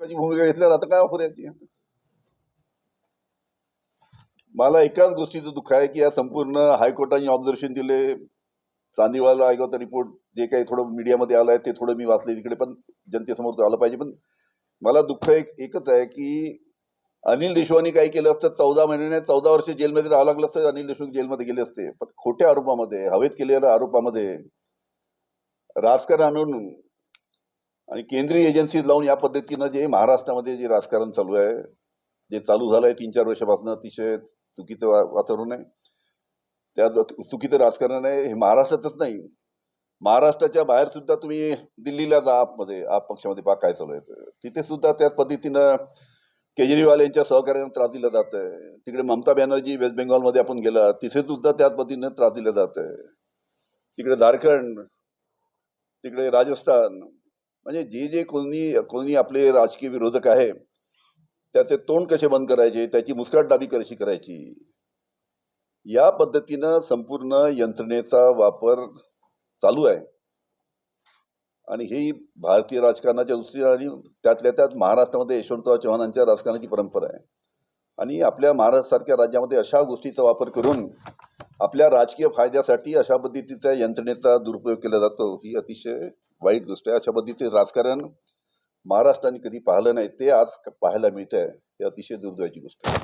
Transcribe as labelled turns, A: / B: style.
A: त्याची भूमिका घेतल्यावर आता काय ऑफर याची? मला एकाच गोष्टीचं दुःख आहे की या संपूर्ण हायकोर्टाने ऑब्झर्वेशन दिले. चांदीवाला आयोगाचा रिपोर्ट जे काही थोडं मीडियामध्ये आलं आहे ते थोडं मी वाचले तिकडे पण जनतेसमोर आलं पाहिजे. पण मला दुःख एक एकच आहे की अनिल देशवानी काय केलं असतं चौदा महिन्याने चौदा वर्ष जेलमध्ये राहावं लागलं असतं अनिल देशमुख जेलमध्ये गेले असते. पण खोट्या आरोपामध्ये हवेत केलेल्या आरोपामध्ये राजकारण आणून आणि केंद्रीय एजन्सीज लावून या पद्धतीनं जे महाराष्ट्रामध्ये जे राजकारण चालू आहे जे चालू झालं आहे तीन चार वर्षापासून अतिशय चुकीचं वा- वातावरण आहे. त्या चुकीचं राजकारण आहे हे महाराष्ट्रातच नाही. महाराष्ट्राच्या बाहेर सुद्धा तुम्ही दिल्लीला जा आपमध्ये आप पक्षामध्ये पहा काय चालू आहे. तिथे सुद्धा त्याच पद्धतीनं केजरीवाल यांच्या सहकार्यानं त्रास दिला जात आहे. तिकडे ममता बॅनर्जी वेस्ट बेंगॉलमध्ये आपण गेला तिथे सुद्धा त्याच पद्धतीनं त्रास दिला जात आहे. तिकडे झारखंड तिकडे राजस्थान म्हणजे जे जे कोणी कोणी आपले राजकीय विरोधक आहे त्याचे तोंड कसे बंद करायचे त्याची मुस्काटदाबी कशी करायची? या पद्धतीनं संपूर्ण यंत्रणेचा वापर चालू आहे. आणि ही भारतीय राजकारणाच्या दृष्टीने आणि त्यातल्या त्यात महाराष्ट्रामध्ये यशवंतराव चव्हाणांच्या राजकारणाची परंपरा आहे. आणि आपल्या महाराष्ट्रासारख्या राज्यामध्ये अशा गोष्टीचा वापर करून आपल्या राजकीय फायद्यासाठी अशा पद्धतीच्या यंत्रणेचा दुरुपयोग केला जातो ही अतिशय वाईट गोष्ट आहे अशा पद्धतीचे राजकारण महाराष्ट्राने कधी पाहिलं नाही ते आज पाहायला मिळत आहे हे अतिशय दुर्दैवाची गोष्ट आहे.